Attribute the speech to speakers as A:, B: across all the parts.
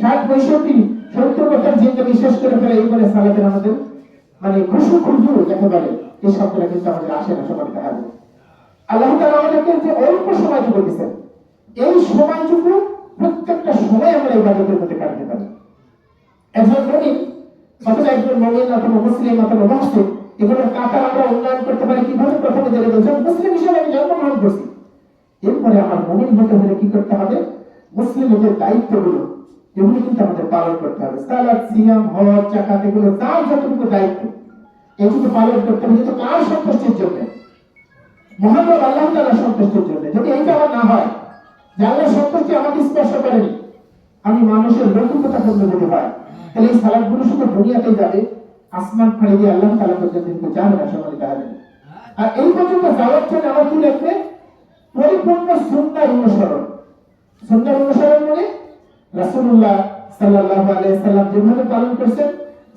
A: ষাট, পঁয়ষট্টি, সত্তর বছর জিন্দগি শেষ করে ফেলে এই করে সালাতের আমাদের মানে খুশু খুশু যাকে বলে, এই শব্দটা কিন্তু আমাদের আসে না সবার দেখা যায়। আল্লাহ তাআলা আমাদেরকে যে অল্প সময়টুকু দিচ্ছেন এই সময়টুকু প্রত্যেকটা সময় আমরা ইবাদতের মধ্যে কাটাতে পারি। একজন মমিন, অথবা একজন মমিন অথবা মুসলিম অথবা মুসলিম এগুলোর কাতার আমরা উন্নয়ন করতে পারি কীভাবে? প্রথমে জেনে বলছেন মুসলিম হিসেবে আমি জন্মগ্রহণ করছি। এরপরে আমার মমিন হতে হলে কি করতে হবে? মুসলিমদের দায়িত্বগুলো এগুলো কিন্তু আমাদের পালন করতে হবে। সালাদ, সিয়াম, হজ জাকাত এগুলো তার যতটুকু দায়িত্ব এটুকু পালন করতে হবে। কিন্তু কার সন্তুষ্টির জন্য? মহানব আল্লাহ তাআলা সন্তুষ্টির জন্য। যদি এইটা আমার না হয়, যে আল্লাহ সন্তুষ্টি আমাকে স্পর্শ করেনি, আমি মানুষের লৌকিকতা পূর্ণ যদি হয়, তাহলে এই সালাদগুলো শুধু দুনিয়াতে যাবে। আসমান ফাড়ি দিয়ে আল্লাহ তাআলা পর্যন্ত কিন্তু যাবে না সময় তাহলে আর এই পর্যন্ত যাওয়ার জন্য আমার কি লাগবে? পরিপূর্ণ সুন্দর অনুসরণ। সুন্দর অনুসরণ মানে রাসূলুল্লাহ সাল্লাল্লাহু আলাইহি সাল্লাম যেভাবে পালন করছেন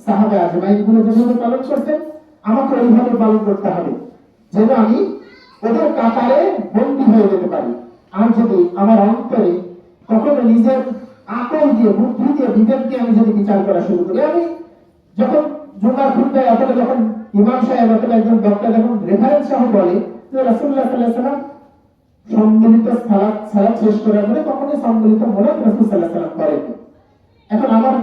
A: সাহাবা আজমাইনগুলো যেভাবে পালন করছেন আমাকে ওইভাবে পালন করতে হবে। যেন আমি ওদের কাতারে বন্দী হয়ে যেতে পারি। আর যদি আমার অন্তরে কখনো নিজের আকল দিয়ে, বুদ্ধি দিয়ে, বিবেক আমি যদি বিচার করা শুরু করি, আমি যখন জুমার খুঁজতে অথবা যখন ইমাম সাহেব অথবা একজন ডক্টর যখন রেফারেন্স সহ বলে যে রাসূলুল্লাহ সাল্লাল্লাহু সাল্লাম সম্মিলিত সালাত সালাত শেষ করার পরে কখনোই সম্মিলিত মোনাত রাসূল আলাইহি সাল্লাম করেননি এখন আমার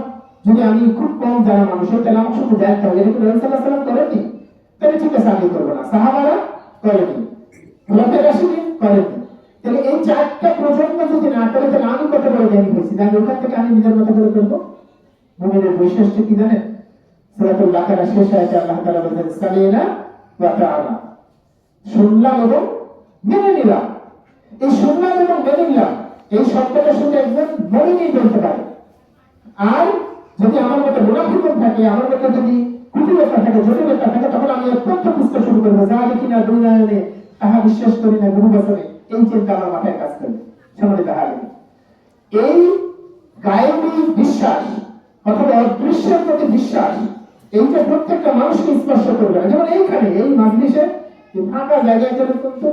A: যদি আমি খুব কম জানা মানুষ হই, তাহলে আমার শুধু জানতে হবে। এরকম রাসূল আলাইহি সাল্লাম করেননি? তাহলে ঠিক আছে, আমি করব না। সাহাবারা করেনি খোলাফায়ে রাশিদিন করেনি তাহলে এই চারটা প্রজন্ম যদি না করে, তাহলে আমি কত বড় জ্ঞানী হয়েছি? জানি ওখান থেকে আমি নিজের মতো করে করব মুমিনের বৈশিষ্ট্য কি জানেন? সূরাতুল বাকারা শেষ আয়াতে আল্লাহ তাআলা বলেন সামিনা ওয়া তাআলা। শুনলাম এবং মেনে নিলাম। এই শুনলাম এবং মেনে এই শব্দটা শুনে একজন মমিনই বলতে পারে আর যদি আমার মধ্যে মুনাফিকন থাকে, আমার মধ্যে যদি কুটিলতা থাকে, জটিলতা থাকে, তখন আমি অত্যন্ত বুঝতে শুরু করব যা দেখি না দুই নয়নে তাহা বিশ্বাস করি না গুরু বছরে। এই চিন্তা আমার মাথায় কাজ করবে সামনে তাহা এই গায়েবী বিশ্বাস অথবা অদৃশ্যের প্রতি বিশ্বাস, এইটা প্রত্যেকটা মানুষকে স্পর্শ করবে যেমন এইখানে, এই মাজলিসে ফাঁকা জায়গায় যেন কিন্তু সম্মানিত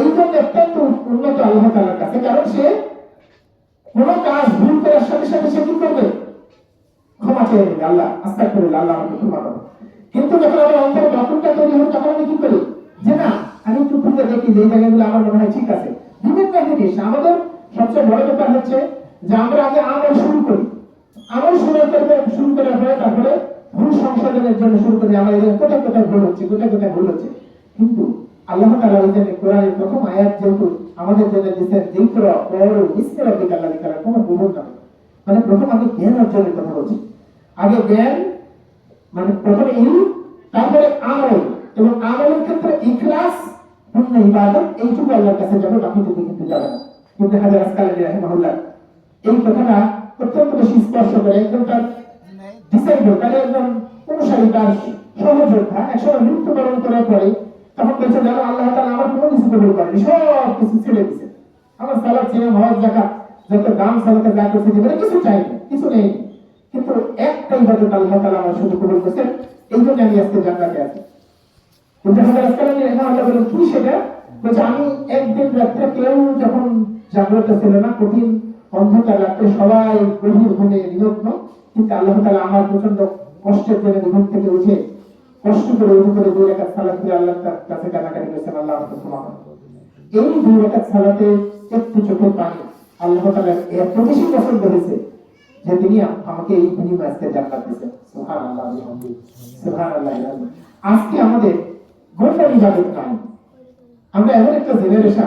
A: এই জন্য অত্যন্ত উন্নত আল্লাহ তাআলার কাছে। কারণ সে কোন কাজ ভুল করার সাথে সাথে সে কি করবে? ক্ষমা চেয়ে নেবে। আল্লাহ আস্তা করে আল্লাহ আমাকে ক্ষমা করো কিন্তু যখন আমার অন্তর নতুনটা তৈরি হয় তখন আমি কি করি? যে না, আমি একটু খুঁজে দেখি যে জায়গাগুলো আমার মনে হয় ঠিক আছে। বিভিন্ন জিনিস। আমাদের সবচেয়ে বড় ব্যাপার হচ্ছে যে আমরা আগে আমল শুরু করি। আমল শুরু করবে শুরু করার পরে তারপরে ভুল সংশোধনের জন্য শুরু করি। আমার কোথায় কোথায় ভুল হচ্ছে, কোথায় কোথায় ভুল হচ্ছে। কিন্তু আল্লাহ তাআলা জন্য কোরআনের প্রথম আয়াত যেহেতু আমাদের জন্য দিচ্ছেন যিকর পড়ো ইসমি রাব্বিকা আল্লাহ কোনো ভুল না। মানে প্রথম আমি জ্ঞান অর্জনের কথা বলছি। আগে জ্ঞান মানে প্রথমে ইল তারপরে আমল। এবং আমলের ক্ষেত্রে ইখলাস পূর্ণ ইবাদত এইটুকু আল্লাহর কাছে যাবে বাকিটুকু কিন্তু যাবে না কিন্তু হাজার আসকালানি রাহিমাহুল্লাহ এই কথাটা অত্যন্ত বেশি স্পর্শ করে একদম তার ডিসাইবল তাহলে একজন অনুসারী তার সহযোদ্ধা একসময় মৃত্যুবরণ করার পরে তখন বলছে জানো আল্লাহ তাআলা আমার কোনো কিছু কবুল করেনি, সব কিছু ছেড়ে দিছে আমার সালাত ছিলাম, হজ জাকাত যত দাম সালাতে যা করছে, জীবনে কিছু চাইনি কিছু নেই। কিন্তু একটা ইবাদত আল্লাহ তাআলা আমার শুধু কবুল করেছেন এই জন্য আমি আজকে জান্নাতে আছি। কিন্তু হাজার আসকালানি রাহিমাহুল্লাহ বলেন, কি সেটা? বলছে, আমি একদিন রাত্রে কেউ যখন জাগ্রত ছিল না, কঠিন অন্ধকার রাত্রে সবাই গভীর ঘুমে কিন্তু আল্লাহ তাআলা আমার প্রচণ্ড কষ্টের জন্য ঘুম থেকে উঠে কষ্ট করে উঠে করে দুই রেখাত সালাত আল্লাহর কা- কাছে কান্নাকাটি করেছেন, আল্লাহ আমাকে ক্ষমা এই দুই রেখাত সালাতে একটু চোখের পানি। আল্লাহ তাআলা এত বেশি পছন্দ হয়েছে যে তিনি আমাকে এই বিনিময় আজকে জান্নাত দিয়েছেন। আজকে আমাদের গোটা ইবাদত আমরা এমন একটা জেনারেশন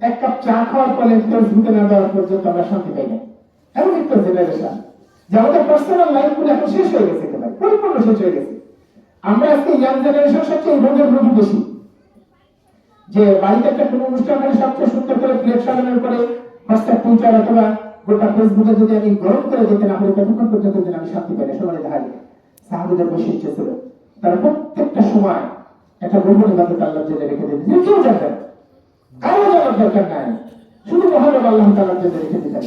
A: এক কাপ চা খাওয়ার ঝুঁকে না দেওয়ার পর্যন্ত আমরা শান্তি পাই না। এমন একটা জেনারেশন যে আমাদের পার্সোনাল লাইফগুলো এখন শেষ হয়ে গেছে পরিপূর্ণ শেষ হয়ে গেছে। আমরা আজকে ইয়াং জেনারেশন সবচেয়ে রোগের রোগী বেশি। যে বাড়িতে একটা কোনো অনুষ্ঠান হলে সবচেয়ে সুন্দর করে প্লেট সাজানোর পরে হোয়াটসঅ্যাপ টুইটার অথবা গোটা ফেসবুকে যদি আমি করে দিতে না পারি ততক্ষণ পর্যন্ত যেন আমি শান্তি পাই বৈশিষ্ট্য ছিল। প্রত্যেকটা সময় একটা ইবাদত রেখে দিতেন কেউ কারও জানার দরকার নাই। শুধু আল্লাহ জন্য রেখে দিতেন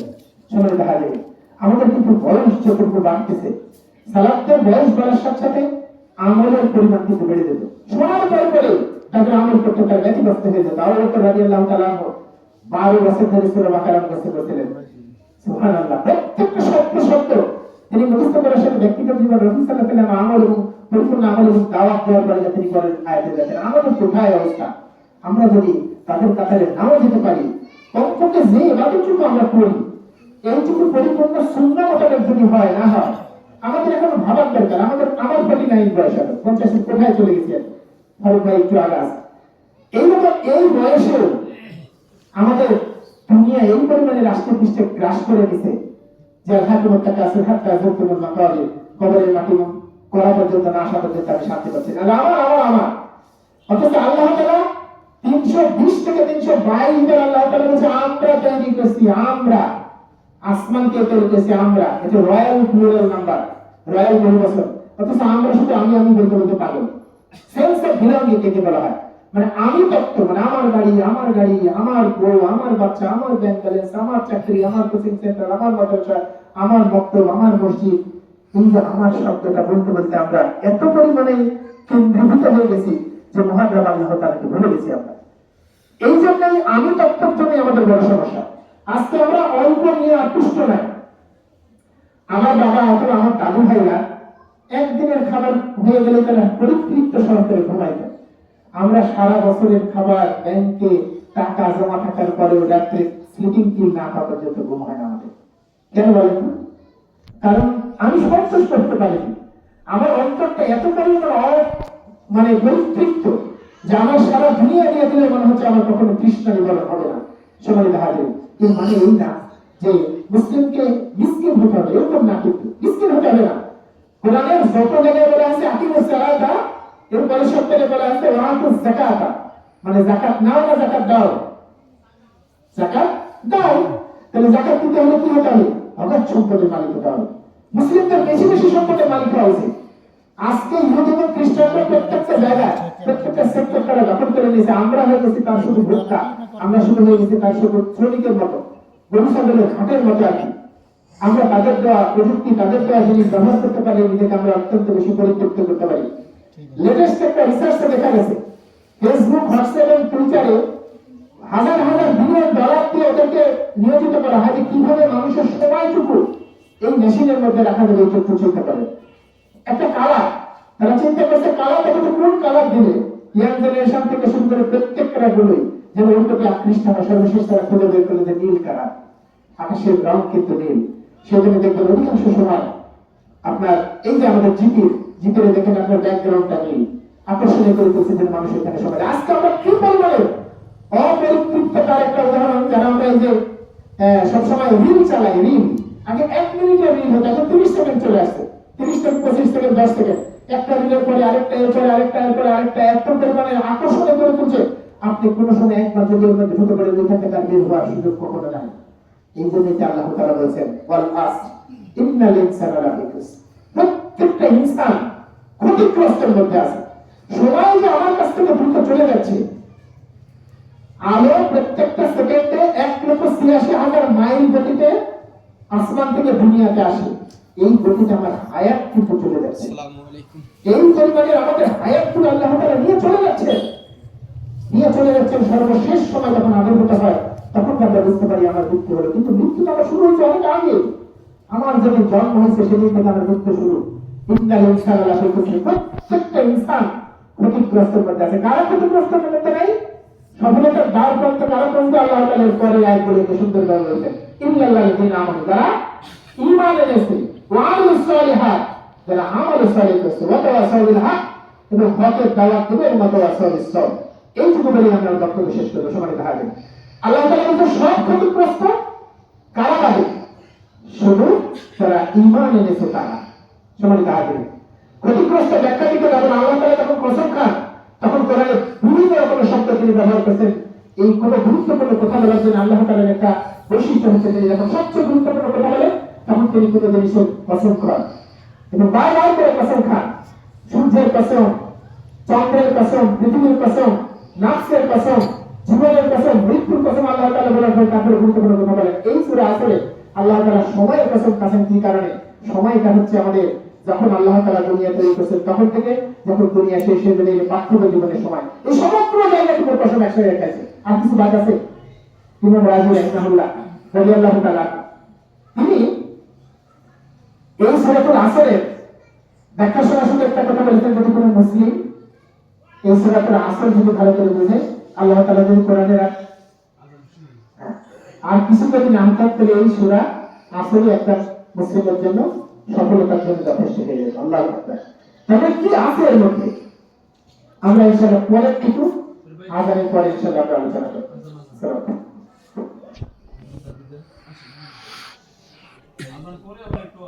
A: দেখা যায়। আমাদের কিন্তু বয়স যতটুকু বাড়তেছে, সালাতের বয়স বাড়ার সাথে সাথে আমলের পরিমাণ কিন্তু বেড়ে যেত। সময় পরে পরে তাদের আমল করতে তার ব্যতিব্যস্ত হয়ে যেত। আবু বকর রাদিয়াল্লাহু তাআলা আনহু বারো বছর ধরে সূরা বাকারা মুখস্থ করছিলেন সুবহানাল্লাহ। প্রত্যেকটা শব্দ শব্দ। তিনি মুখস্থ করার সাথে ব্যক্তিগত জীবন আমল এবং পরিপূর্ণ আমল এবং দাওয়াত দেওয়ার পরে তিনি করেন আয়াতে আমাদের কোথায় অবস্থা? আমরা যদি তাদের কাতারে নাও যেতে পারি, কমপক্ষে যে এবাদতটুকু আমরা করি এইটুকু পরিপূর্ণ হয়, না হয় আমাদের এখন ভাবার দরকার, আমাদের আমার ফর্টি নাইন বয়স হবে পঞ্চাশের কোথায় চলে গেছে? ফারুক ভাই একটু আগে এইরকম এই বয়সেও আমাদের দুনিয়া এই পরিমাণে রাষ্ট্রীয় পৃষ্ঠে গ্রাস করে দিছে যে হাকুমত কাছে হাত কাজ তোমার মাকাবে কবরের মাটি করা পর্যন্ত না আসা পর্যন্ত আমি শান্তি পাচ্ছি না। আমার আমার আমার অথচ আল্লাহ তাআলা তিনশো বিশ থেকে তিনশো বাইশ বার আল্লাহ তাআলা বলছে, আমরা তৈরি করছি, আমরা। আসমানকে তৈরি করছি, আমরা। এটা রয়্যাল প্লুরাল নাম্বার। রয়্যাল বহুবচন অথচ আমরা শুধু আমি আমি বলতে বলতে পাগল সেন্স অফ বিলঙ্গিং কে বলা হয়। মানে আমি তত্ত্ব মানে আমার গাড়ি আমার গাড়ি, আমার বউ, আমার বাচ্চা, আমার ব্যাংক ব্যালেন্স আমার চাকরি, আমার কোচিং সেন্টার আমার মাদ্রাসা আমার বক্তব্য আমার মসজিদ। যে আমার শব্দটা বলতে বলতে আমরা এত পরিমাণে কেন্দ্রীভূত হয়ে গেছি যে মহাদ্রাম আল্লাহ তালাকে ভুলে গেছি আমরা। এই জন্যই আমি তত্ত্বের জন্যই আমাদের বড় সমস্যা। আজকে আমরা অল্প নিয়ে আকৃষ্ট নাই আমার বাবা অথবা আমার দাদু ভাইরা একদিনের খাবার হয়ে গেলে তারা পরিতৃপ্ত সহকারে ঘুমাইতেন আমরা সারা বছরের খাবার, ব্যাংকে টাকা জমা থাকার পরেও রাত্রে স্লিপিং পিল না খাওয়া পর্যন্ত ঘুম হয় না আমাদের। কেন বলেন? কারণ আমি সন্তুষ্ট করতে পারিনি আমার অন্তরটা এত পরিমাণ মানে পরিতৃপ্ত যে আমার সারা দুনিয়া দিয়ে দিলে মনে হচ্ছে আমার কখনো কৃষ্ণ নিবারণ হবে না। সময় দেখা যায় এর মানে এই না যে মুসলিমকে মিসকিন হতে হবে, এরকম না কিন্তু মিসকিন হতে হবে না। কোরআনের যত জায়গায় বলা আছে, আকিমুস সালাতা, এরপরে সপ্তাহে বলা আছে ওয়াতুস যাকাতা। মানে যাকাত নাও না যাকাত দাও। যাকাত দাও। তাহলে যাকাত দিতে হলে কি হতে হবে? অগাধ সম্পদের মালিক হতে হবে। মুসলিমদের বেশি বেশি সম্পদের মালিক হওয়া উচিত। আজকে ইহুদি এবং প্রত্যেকটা জায়গায়, প্রত্যেকটা সেক্টর তারা দখল করে নিয়েছে। আমরা হয়ে গেছি তার শুধু ভোক্তা। আমরা শুধু হয়ে গেছি তার শুধু শ্রমিকের মতো। ছাগলের ঘাটের মতো কি। আমরা তাদের দেওয়া প্রযুক্তি, তাদের দেওয়া জিনিস ব্যবহার করতে পারি, নিজেকে আমরা অত্যন্ত বেশি পরিতৃপ্ত করতে পারি। লেটেস্ট একটা রিসার্চে দেখা গেছে। ফেসবুক হোয়াটসঅ্যাপ এবং টুইটারে হাজার হাজার বিলিয়ন ডলার দিয়ে ওদেরকে নিয়োজিত করা হয় যে কীভাবে মানুষের সময়টুকু এই মেশিনের মধ্যে রাখা যাবে, এই তথ্য চিন্তা করে। একটা কালার তারা চিন্তা করছে কালার তো কোন কালার দিলে। ইয়াং জেনারেশন থেকে শুরু করে প্রত্যেকটা বলই যেন ওর আকৃষ্ট হয় সর্বশেষ তারা খুঁজে বের করলে যে নীল কালার আকাশের রং কিন্তু নীল। সেজন্য দেখবেন অধিকাংশ সময় আপনার, এই যে আমাদের জিপির জিপিরে দেখেন আপনার ব্যাকগ্রাউন্ডটা নীল। আকর্ষণীয় করে তুলছে মানুষ এখানে দেয়। আজকে আমরা কি পরিমাণে অপরিতৃপ্ততার একটা উদাহরণ, যারা আমরা এই যে সবসময় রিল চালাই, রিল। আগে এক মিনিটের রিল হতো, এখন তিরিশ সেকেন্ড চলে আসছে। তিরিশ থেকে পঁচিশ থেকে দশ সেকেন্ড। একটা রিলের পরে আরেকটা এর পরে আরেকটা এর পরে আরেকটা এত পরিমাণে আকর্ষণীয় করে তুলছে। আপনি কোনো সময় একবার যদি মধ্যে ঢুকে পড়ে ওইখান থেকে বের হওয়ার সুযোগ কখনো নাই। এই জন্যই আল্লাহ তাআলা বলেছেন ওয়াল আস ইন্নাল ইনসানা প্রত্যেকটা ইনসান ক্ষতিগ্রস্তের মধ্যে আছে। সময় যে আমার কাছ থেকে দ্রুত চলে যাচ্ছে আলো প্রত্যেকটা সেকেন্ডে এক লক্ষ ছিয়াশি হাজার মাইল গতিতে আসমান থেকে দুনিয়াতে আসে। এই গতিতে আমার হায়াত কিন্তু চলে যাচ্ছে। এই পরিমাণে আমাদের হায়াত আল্লাহ তাআলা নিয়ে চলে যাচ্ছে। নিয়ে চলে যাচ্ছেন সর্বশেষ সময় যখন আবির্ভূত হয়, তখন আমরা বুঝতে পারি আমার মৃত্যু হলো। কিন্তু মৃত্যু তো আমার শুরু হয়েছে অনেক আগে। আমার যেদিন জন্ম হয়েছে, সেদিন থেকে আমার মৃত্যু শুরু। ইন্নাল ইনসান আল্লাহ প্রত্যেকটা ইনসান ক্ষতিগ্রস্তের মধ্যে আছে। কারা ক্ষতিগ্রস্তের মধ্যে নাই? সফলতার দ্বার প্রান্ত কারা প্রান্ত আল্লাহ তাআলার পরে বলে সুন্দর যিনি আমানু যারা ঈমান এনেছে যারা করছে এবং দাওয়াত সবর এইটুকু বলে আমরা বক্তব্য শেষ করব দেখা যাবে আল্লাহ তাআলা বলছে সব ক্ষতিগ্রস্ত কারা পাবে শুধু তারা ঈমান এনেছে তারা। দেখা যাবে ক্ষতিগ্রস্ত ব্যাখ্যা দিতে যখন আল্লাহ তাআলা যখন কসম খান, তখন কোরআনে বিভিন্ন রকমের শব্দ তিনি ব্যবহার করছেন। এই কত গুরুত্বপূর্ণ কথা বলার জন্য আল্লাহ তাআলার একটা বৈশিষ্ট্য হচ্ছে তিনি যখন সবচেয়ে গুরুত্বপূর্ণ কথা বলে তখন তিনি কোনো জিনিসের কসম খান। এবং বারবার করে কসম খান। সূর্যের কসম, চন্দ্রের কসম, পৃথিবীর কসম নাফসের কসম, জীবনের কসম, মৃত্যুর কসম আল্লাহ তাআলা বলার পর তারপরে গুরুত্বপূর্ণ কথা বলেন এই সূরা আসলে আল্লাহ তাআলা সময়ের কসম কাছেন কি কারণে? সময়টা হচ্ছে আমাদের যখন আল্লাহ তাআলা দুনিয়া তৈরি করেছেন তখন থেকে, যখন দুনিয়া শেষ হয়ে এই পার্থিব জীবনের সময়। এই সমগ্র জায়গাটুকু কসম একসাথে রেখেছে আর কিছু বাদ আছে? ইমাম রাজি রাহিমাহুল্লাহ রাদিয়াল্লাহু তাআলা তিনি এই সূরাতুল আসরের ব্যাখ্যা শোনার সময় একটা কথা বলেছেন যদি কোনো মুসলিম এই সূরাতুল আসর যদি ভালো করে বুঝে আল্লাহ তাআলা যদি কোরআনের আর- কিছু যদি নাম থাকতে এই সূরা, আসলে একটা মুসলিমের জন্য সফলতার জন্য যথেষ্ট হয়ে যাবে। আল্লাহ তবে কি আছে এর মধ্যে? আমরা ইনশাআল্লাহ পরে কিছু আজানের পরে ইনশাআল্লাহ আমরা আলোচনা করব। আসসালামু
B: আমার পরে আবার একটু